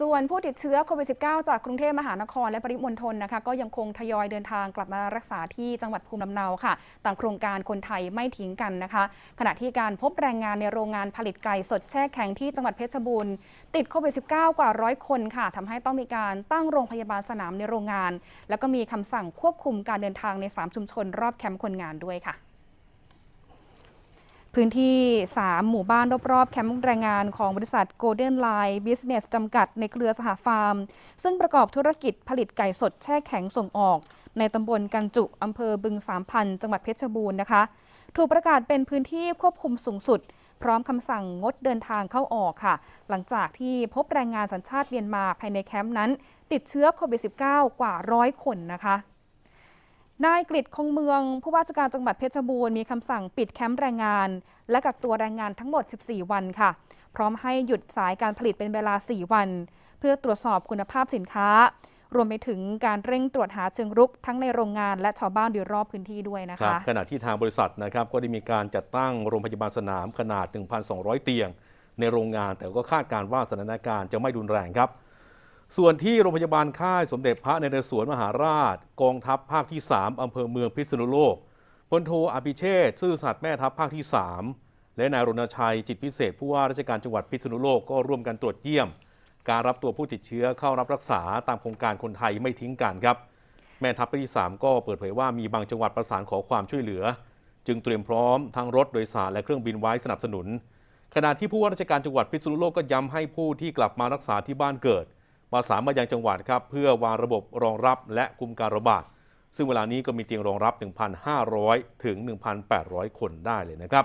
ส่วนผู้ติดเชื้อโควิด -19 จากกรุงเทพมหานครและปริมณฑลนะคะก็ยังคงทยอยเดินทางกลับมารักษาที่จังหวัดภูมิลำเนาค่ะ ตามโครงการคนไทยไม่ทิ้งกันนะคะ ขณะที่การพบแรงงานในโรงงานผลิตไก่สดแช่แข็งที่จังหวัดเพชรบูรณ์ติดโควิด -19 กว่าร้อยคนค่ะทำให้ต้องมีการตั้งโรงพยาบาลสนามในโรงงาน แล้วก็มีคำสั่งควบคุมการเดินทางใน 3 ชุมชนรอบแคมป์คนงานด้วยค่ะ พื้นที่ 3 หมู่บ้านรอบๆ แคมป์แรงงานของบริษัท Golden Line Business จำกัดในเครือสหฟาร์ม ซึ่งประกอบธุรกิจผลิตไก่สดแช่แข็งส่งออก ในตำบลกันจุอำเภอบึงสามพันจังหวัดเพชรบูรณ์นะคะ ถูกประกาศเป็นพื้นที่ควบคุมสูงสุด พร้อมคำสั่งงดเดินทางเข้าออกค่ะ หลังจากที่พบแรงงานสัญชาติเมียนมาภายในแคมป์นั้น ติดเชื้อโควิด -19 กว่าร้อยคนนะคะ นายกฤษคงเมือง ผู้ว่าราชการจังหวัดเพชรบูรณ์มีคำสั่งปิดแคมป์แรงงาน และกักตัวแรงงานทั้งหมด 14 วันค่ะ พร้อมให้หยุดสายการผลิตเป็นเวลา 4 วัน เพื่อตรวจสอบคุณภาพสินค้า รวมไปถึงการเร่งตรวจหาเชิงรุก ทั้งในโรงงานและชาวบ้านโดยรอบพื้นที่ด้วยนะคะขณะที่ทางบริษัทนะครับก็ได้มีการจัดตั้งโรงพยาบาลสนามขนาด 1,200 เตียง ในโรงงานแต่ก็คาดการว่าสถานการณ์จะไม่รุนแรงครับ ส่วนที่โรงพยาบาลค่ายสมเด็จพระนเรศวรมหาราช กองทัพภาคที่ 3 อำเภอเมืองพิษณุโลกพลโทอภิเชษซื่อสัตย์แม่ทัพภาคที่ 3 และนายรณชัยจิตพิเศษผู้ว่าราชการจังหวัดพิษณุโลกก็ร่วมกันตรวจเยี่ยม การรับตัวผู้ติดเชื้อเข้ารับรักษาตามโครงการคนไทยไม่ทิ้งกันครับ แม่ทัพภาคที่ 3 ก็เปิดเผยว่ามีบางจังหวัดประสานขอความช่วยเหลือ จึงเตรียมพร้อมทั้งรถโดยสารและเครื่องบินไว้สนับสนุน ขณะที่ผู้ว่าราชการจังหวัดพิษณุโลกก็ย้ำให้ผู้ที่กลับมารักษาที่บ้านเกิด ประสานมายังจังหวัดครับเพื่อวางระบบรองรับและคุมการระบาด ซึ่งเวลานี้ก็มีเตียงรองรับ 1,500 ถึง 1,800 คนได้เลยนะครับ